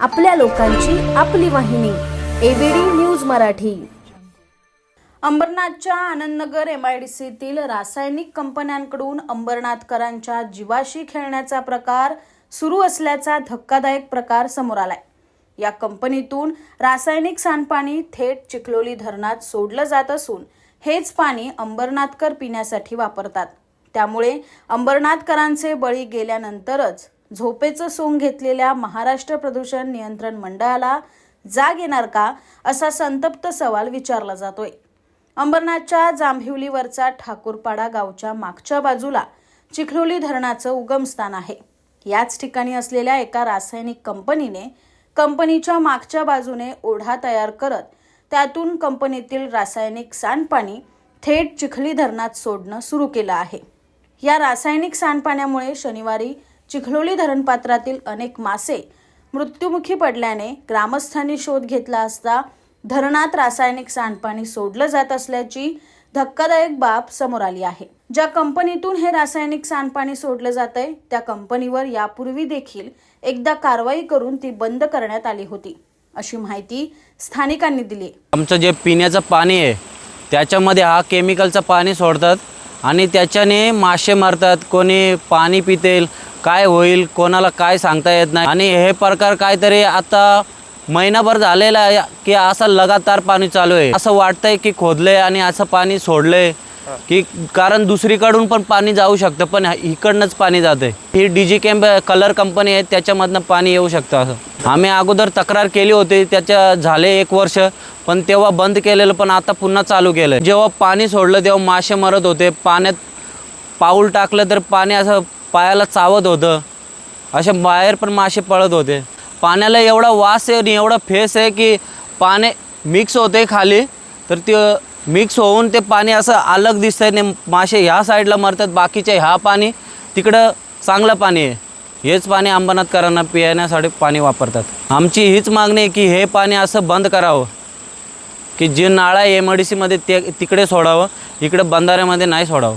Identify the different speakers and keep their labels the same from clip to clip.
Speaker 1: आपल्या लोकांची आपली वाहिनी एबीडी न्यूज मराठी. अंबरनाथच्या आनंदनगर एम आय डी सीतील रासायनिक कंपन्यांकडून अंबरनाथकरांच्या जीवाशी खेळण्याचा प्रकार सुरू असल्याचा धक्कादायक प्रकार समोर आलाय. या कंपनीतून रासायनिक सांडपाणी थेट चिखलोली धरणात सोडलं जात असून हेच पाणी अंबरनाथकर पिण्यासाठी वापरतात. त्यामुळे अंबरनाथकरांचे बळी गेल्यानंतरच झोपेचं सोंग घेतलेल्या महाराष्ट्र प्रदूषण नियंत्रण मंडळाला जाग येणार का असा संतप्त सवाल विचारला जातोय. अंबरनाथच्या जांभिवलीवरचा ठाकूरपाडा गावच्या मागच्या बाजूला चिखलोली धरणाचं उगमस्थान आहे. याच ठिकाणी असलेल्या एका रासायनिक कंपनीने कंपनीच्या मागच्या बाजूने ओढा तयार करत त्यातून कंपनीतील रासायनिक सांडपाणी थेट चिखली धरणात सोडणं सुरू केलं आहे. या रासायनिक सांडपाण्यामुळे शनिवारी चिखलोली धरणपात्रातील अनेक मासे मृत्युमुखी पडल्याने ग्रामस्थांनी शोध घेतला असता धरणात रासायनिक सांडपाणी सोडलं जात असल्याची धक्कादायक बाब समोर आली आहे. ज्या कंपनीतून हे रासायनिक सांडपाणी सोडलं जात आहे त्या कंपनीवर यापूर्वी देखील एकदा कारवाई करून ती बंद करण्यात आली होती अशी माहिती स्थानिकांनी दिली
Speaker 2: आमचं जे पिण्याचं पाणी आहे त्याच्यामध्ये हा केमिकलचं पाणी सोडतात. आणि त्याच्याने मासे मरतात कोणी पाणी पितेल काय होईल कोणाला काय सांगता येत नाही. आणि हे प्रकार काहीतरी आता महिनाभर झालेला आहे की असं लगातार पाणी चालू आहे. असं वाटतंय की खोदलंय आणि असं पाणी सोडलंय. की कारण दुसरीकडून पण पाणी जाऊ शकतं पण इकडनंच पाणी जाते ही डी जी कलर कंपनी आहे त्याच्यामधनं पाणी येऊ शकतं असं. आम्ही अगोदर तक्रार केली होती त्याच्या झाले एक वर्ष पण तेव्हा बंद केलेलं पण आता पुन्हा चालू केलं जेव्हा पाणी सोडलं तेव्हा मासे मरत होते. पाण्यात पाऊल टाकलं तर पाणी असं पायाला चावत होतं. असे बाहेर पण मासे पळत होते. पाण्याला एवढा वास आहे आणि एवढा फेस आहे की पाणी मिक्स होते खाली तर ते मिक्स होऊन ते पाणी असं अलग दिसतंय. ने मासे ह्या साईडला मरतात बाकीचे ह्या पाणी तिकडं चांगलं पाणी आहे. हेच पाणी अंबरनाथकरांना पिण्यासाठी पाणी वापरतात. आमची हीच मागणी आहे की हे पाणी असं बंद करावं. की जे नाळा एम डी सीमध्ये ते तिकडे सोडावं इकडे बंधाऱ्यामध्ये नाही सोडावं.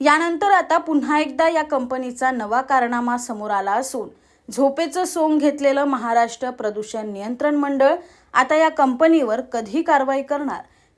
Speaker 1: यानंतर आता पुन्हा एकदा या कंपनीचा नवा कारनामा समोर आला असून झोपेचं सोंग घेतलेलं महाराष्ट्र प्रदूषण नियंत्रण मंडळ आता या कंपनीवर कधी कारवाई करणार?